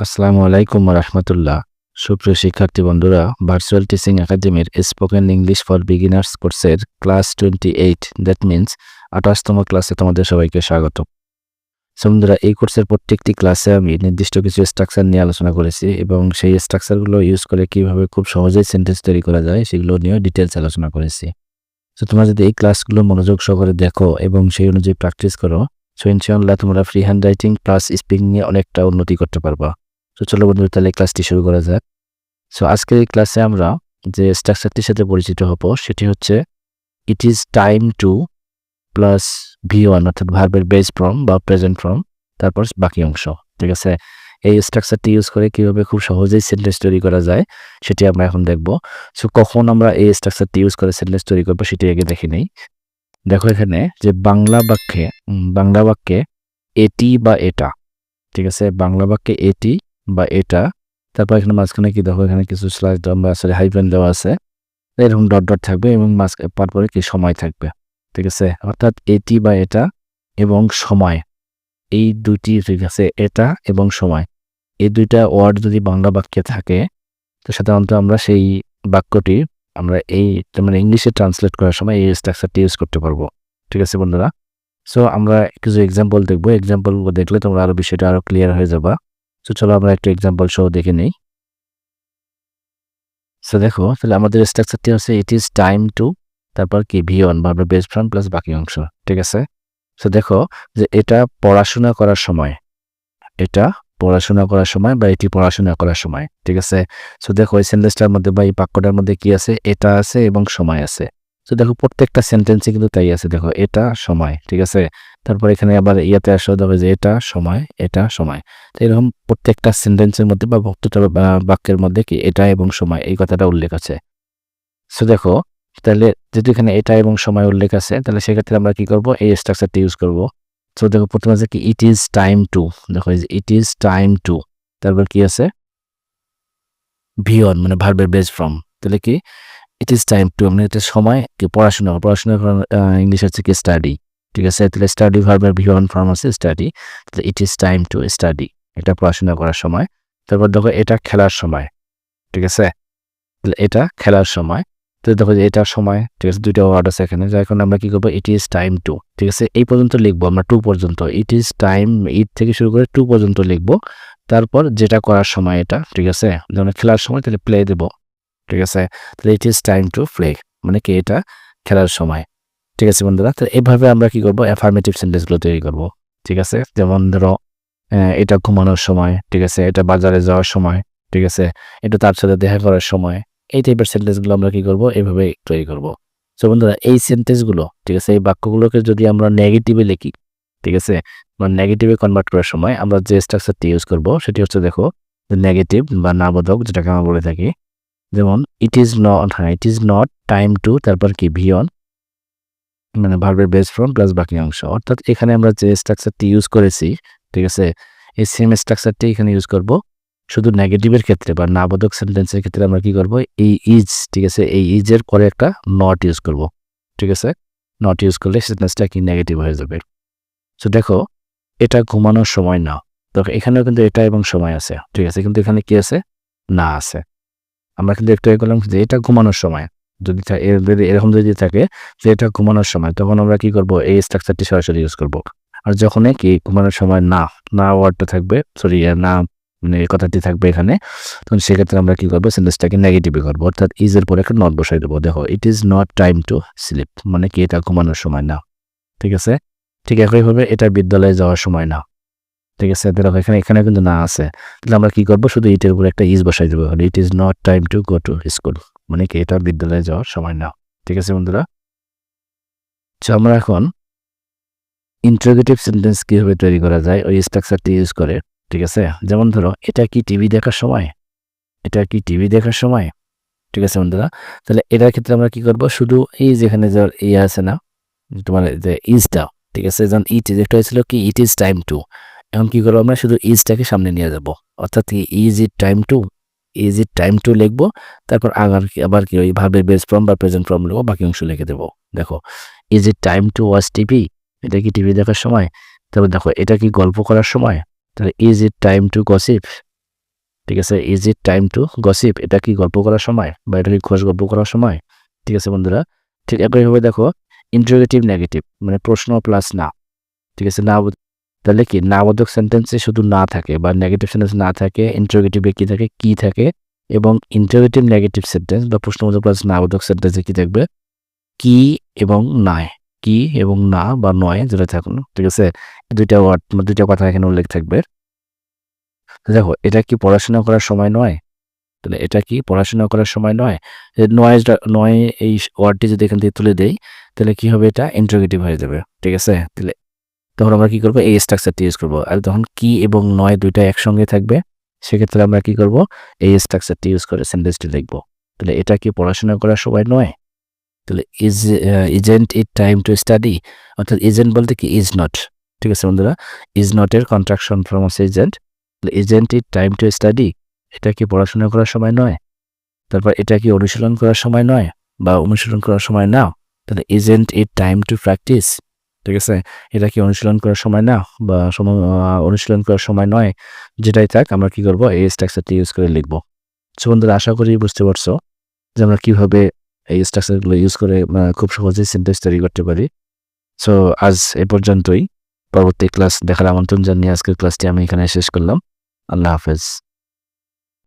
আসসালামু আলাইকুম রহমতুল্লাহ। সুপ্রিয় শিক্ষার্থী বন্ধুরা ভার্চুয়াল টিচিং একাডেমির স্পোকেন ইংলিশ ফর বিগিনার্স কোর্সের class twenty eight that means আঠাশতম ক্লাসে তোমাদের সবাইকে স্বাগত। বন্ধুরা, এই কোর্সের প্রত্যেকটি ক্লাসে আমি নির্দিষ্ট কিছু স্ট্রাকচার নিয়ে আলোচনা করেছি এবং সেই স্ট্রাকচারগুলো ইউজ করে কীভাবে খুব সহজেই সেন্টেন্স তৈরি করা যায় সেগুলো নিয়ে ডিটেলস আলোচনা করেছি। তো তোমরা যদি এই ক্লাসগুলো মনোযোগ সহকারে দেখো এবং সেই অনুযায়ী প্র্যাকটিস করো সো ইনশাআল্লাহ তোমরা free hand writing plus speaking নিয়ে অনেকটা উন্নতি করতে পারবা। তো চলো বন্ধুরা, তাহলে ক্লাসটি শুরু করা যাক। সো আজকের এই ক্লাসে আমরা যে স্ট্রাকচারটির সাথে পরিচিত হব, সেটি হচ্ছে it is time to plus V one অর্থাৎ ভার্বের বেস ফর্ম বা প্রেজেন্ট ফর্ম তারপর বাকি অংশ, ঠিক আছে? এই স্ট্রাকচারটি ইউজ করে কীভাবে খুব সহজেই সেন্টেন্স তৈরি করা যায়, সেটি আমরা এখন দেখব। সো কখন আমরা এই স্ট্রাকচারটি ইউজ করে সেন্টেন্স তৈরি করব, সেটি আগে দেখে নেই। দেখো এখানে যে বাংলা বাক্যে বাংলা বাক্যে এটি বা এটা, ঠিক আছে? বাংলা বাক্যে এটি বা এটা, তারপর এখানে মাঝখানে কি দেখো, এখানে কিছু স্লাইড বা সরি হাইফেন দেওয়া আছে। এরকম ডট ডট থাকবে এবং মাঝ তারপরে কি সময় থাকবে, ঠিক আছে? অর্থাৎ এটি বা এটা এবং সময়। এই দুটি ঠিক আছে, এটা এবং সময়। এই দুইটা ওয়ার্ড যদি বাংলা বাক্যে থাকে, তো সাধারণত আমরা সেই বাক্যটি আমরা এই মানে ইংলিশে ট্রান্সলেট করার সময় এই স্ট্রাকচারটি ইউজ করতে পারব, ঠিক আছে বন্ধুরা? সো আমরা কিছু এক্সাম্পল দেখব। এক্সাম্পল দেখলে তোমরা আরও বিষয়টা আরও ক্লিয়ার হয়ে যাবা। তো চলো আমরা একটু এক্সাম্পল সহ দেখে নেই। সো দেখো, তাহলে আমাদের স্ট্রাকচারটি হচ্ছে ইট ইজ টাইম টু তারপর কি ভি ওয়ান বা বেস্ট ফ্রম প্লাস বাকি অংশ, ঠিক আছে? সো দেখো যে এটা পড়াশোনা করার সময়, এটা পড়াশোনা করার সময় বা এটি পড়াশোনা করার সময়, ঠিক আছে? সো দেখো এই সেন্টেন্সটার মধ্যে বা এই বাক্যটার মধ্যে কি আছে? এটা আছে এবং সময় আছে। তো দেখো প্রত্যেকটা সেন্টেন্সে কিন্তু তাই আছে। দেখো, এটা সময়, ঠিক আছে? তারপর এখানে আবার ইয়াতে আসো দেখো যে এটা সময় এটা সময়। তো এরকম প্রত্যেকটা সেন্টেন্সের মধ্যে বা বক্তৃতা বাক্যের মধ্যে কি এটা এবং সময়, এই কথাটা উল্লেখ আছে। সো দেখো, তাহলে যেহেতু এখানে এটা এবং সময় উল্লেখ আছে, তাহলে সেক্ষেত্রে আমরা কি করব? এই স্ট্রাকচারটি ইউজ করব। সো দেখো, প্রথমে আছে কি ইট ইজ টাইম টু দেখো ইট ইজ টাইম টু তারপর কি আছে? ভিওন মানে ভার্বের বেস ফ্রম তাহলে কি? ইট ইজ টাইম টু মানে এটা সময় কি পড়াশোনা পড়াশোনা ইংলিশ হচ্ছে কি স্টাডি ঠিক আছে? তাহলে স্টাডি ভার্বের ভিওন ফর্ম আছে স্টাডি তাহলে it is time to study এটা পড়াশোনা করার সময়। তারপর দেখো এটা খেলার সময়, ঠিক আছে? তাহলে এটা খেলার সময় তো দেখো যে এটার সময়, ঠিক আছে? দুইটা ওয়ার্ড আছে এখানে যা এখন আমরা কি করব? ইট ইজ টাইম টু ঠিক আছে? এই পর্যন্ত লিখব আমরা টু পর্যন্ত। ইট ইজ টাইম ইট থেকে শুরু করে টু পর্যন্ত লিখব। তারপর যেটা করার সময় এটা, ঠিক আছে? যেমন খেলার সময়, তাহলে প্লে দেবো। ঠিক আছে? তাহলে it is time to play মানে কি এটা? খেলার সময়। ঠিক আছে বন্ধুরা? তো এইভাবে আমরা কি করব? অ্যাফার্মেটিভ সেন্টেন্সগুলো তৈরি করব। ঠিক আছে? যেমন ধরো এটা ঘুমানোর সময়। ঠিক আছে? এটা বাজারে যাওয়ার সময়। ঠিক আছে? এটা তার সাথে দেখা করার সময়। এই টাইপের সেন্টেন্সগুলো আমরা কি করব? এইভাবে তৈরি করব। সো বন্ধুরা, এই সেন্টেন্সগুলো ঠিক আছে? এই বাক্যগুলোকে যদি আমরা নেগেটিভে লিখি, ঠিক আছে? মানে নেগেটিভে কনভার্ট করার সময় আমরা যে স্ট্রাকচারটি ইউজ করব, সেটি হচ্ছে দেখো নেগেটিভ বা নাবোধক যেটাকে আমরা বলে থাকি। যেমন ইট ইজ নট হ্যাঁ it is not time to তারপর কি ভিয়ন মানে ভার্বের বেস ফর্ম প্লাস বাকি অংশ। অর্থাৎ এখানে আমরা যে স্ট্রাকচারটি ইউজ করেছি, ঠিক আছে, এই সেম স্ট্রাকচারটি এখানে ইউজ করব, শুধু নেগেটিভের ক্ষেত্রে বা নাবোধক সেন্টেন্সের ক্ষেত্রে আমরা কি করব, এই ইজ ঠিক আছে, এই ইজের পরে একটা নট ইউজ করব, ঠিক আছে? নট ইউজ করলে সেন্টেন্সটা কি নেগেটিভ হয়ে যাবে। সো দেখো, এটা ঘুমানোর সময় না। তো এখানেও কিন্তু এটা এবং সময় আছে, ঠিক আছে, কিন্তু এখানে কি আছে? না আছে। আমরা কিন্তু একটু করলাম যে এটা ঘুমানোর সময়। যদি এরকম যদি থাকে যে এটা ঘুমানোর সময়, তখন আমরা কি করব? এই স্ট্রাকচারটি সরাসরি ইউজ করব। আর যখনই কি ঘুমানোর সময় না না ওয়ার্ডটা থাকবে সরি না মানে এই কথাটি থাকবে এখানে, তখন সেক্ষেত্রে আমরা কি করব? সেন্টেন্সটাকে নেগেটিভই করব। অর্থাৎ ইজের পরে একটা নট বসাই দেবো। দেখো it is not time to sleep মানে কি এটা ঘুমানোর সময় না। ঠিক আছে? ঠিক একইভাবে এটা বিদ্যালয়ে যাওয়ার সময় না। ঠিক আছে দেখো এখানে এখানে কিন্তু না আছে। তাহলে আমরা কি করব? শুধু ইটের উপরে একটা ইজ বসাই দেবো। It is not time to go to school মানে কি, এটা বিদ্যালয়ে যাওয়ার সময় না ঠিক আছে বন্ধুরা? তো আমরা এখন ইন্টারোগেটিভ সেন্টেন্স কীভাবে তৈরি করা যায়? ওই স্ট্রাকচারটি ইউজ করে। ঠিক আছে? যেমন ধরো, এটা কি টিভি দেখার সময়? এটা কি টিভি দেখার সময়? ঠিক আছে বন্ধুরা? তাহলে এটার ক্ষেত্রে আমরা কি করব? শুধু এই যেখানে যে ইয়ে আছে না, তোমার যে ইজটা ঠিক আছে? যেমন ইট যেটা হয়েছিল কি ইট ইজ টাইম টু এখন কি করব আমরা? শুধু ইজটাকে সামনে নিয়ে যাব। অর্থাৎ is it time to is it time to লিখব, তারপর আবার কি আবার কি ওই ভাবে বেস ফর্ম বা প্রেজেন্ট ফর্ম লিখব, বাকি অংশ লিখে দেবো। দেখো is it time to watch TV এটা কি টিভি দেখার সময়? তারপর দেখো, এটা কি গল্প করার সময়? তাহলে is it time to gossip ঠিক আছে? Is it time to gossip এটা কি গল্প করার সময়? বা এটা কি খোঁজ গল্প করার সময়? ঠিক আছে বন্ধুরা? ঠিক একইভাবে দেখো ইন্টারোগেটিভ নেগেটিভ মানে প্রশ্ন প্লাস না। ঠিক আছে? না তাহলে কি? নাবোধক সেন্টেন্সে শুধু না থাকে বা নেগেটিভ সেন্টেন্স না থাকে ইন্টারোগেটিভে কি থাকে? কি থাকে? এবং ইন্টারোগেটিভ নেগেটিভ সেন্টেন্স বা প্রশ্নবোধক প্লাস নাবোধক সেন্টেন্সে কি থাকবে? কি এবং নয় কি এবং না বা নয় যেটা থাকুন ঠিক আছে? দুইটা ওয়ার্ড দুইটা কথা এখানে উল্লেখ থাকবে। দেখো, এটা কি পড়াশোনা করার সময় নয়? তাহলে এটা কি পড়াশোনা করার সময় নয়? নয় নয় এই ওয়ার্ডটি যদি এখান থেকে তুলে দেই, তাহলে কি হবে এটা? ইন্টারোগেটিভ হয়ে যাবে, ঠিক আছে? তাহলে তখন আমরা কি করব? এই স্ট্রাকচারটি ইউজ করব। আর তখন কি এবং নয় দুইটা একসঙ্গে থাকবে, সেক্ষেত্রে আমরা কি করব? এই স্ট্রাকচারটি ইউজ করে সেন্টেন্সটি লিখব। তাহলে এটা কি পড়াশোনা করার সময় নয়? তাহলে is isn't it time to study অর্থাৎ ইজেন্ট বলতে কি ইজ নট ঠিক আছে বন্ধুরা? Is নটের contraction from agent isn't it time to study এটা কি পড়াশোনা করার সময় নয়? তারপর এটা কি অনুশীলন করার সময় নয়? বা অনুশীলন করার সময় না? তাহলে isn't it time to practise ঠিক আছে? এটা কি অনুশীলন করার সময় না, বা অনুশীলন করার সময় নয়, যেটাই থাক, আমরা কি করব? এই স্ট্রাকচারটি ইউজ করে লিখব। সো বন্ধুরা, আশা করি বুঝতে পারছ যে আমরা কীভাবে এই স্ট্রাকচারগুলো ইউজ করে খুব সহজেই সেন্টেন্স তৈরি করতে পারি। সো আজ এ পর্যন্তই। পরবর্তী ক্লাস দেখার আমন্ত্রণ জানিয়ে আজকের ক্লাসটি আমি এখানে শেষ করলাম। আল্লাহ হাফেজ।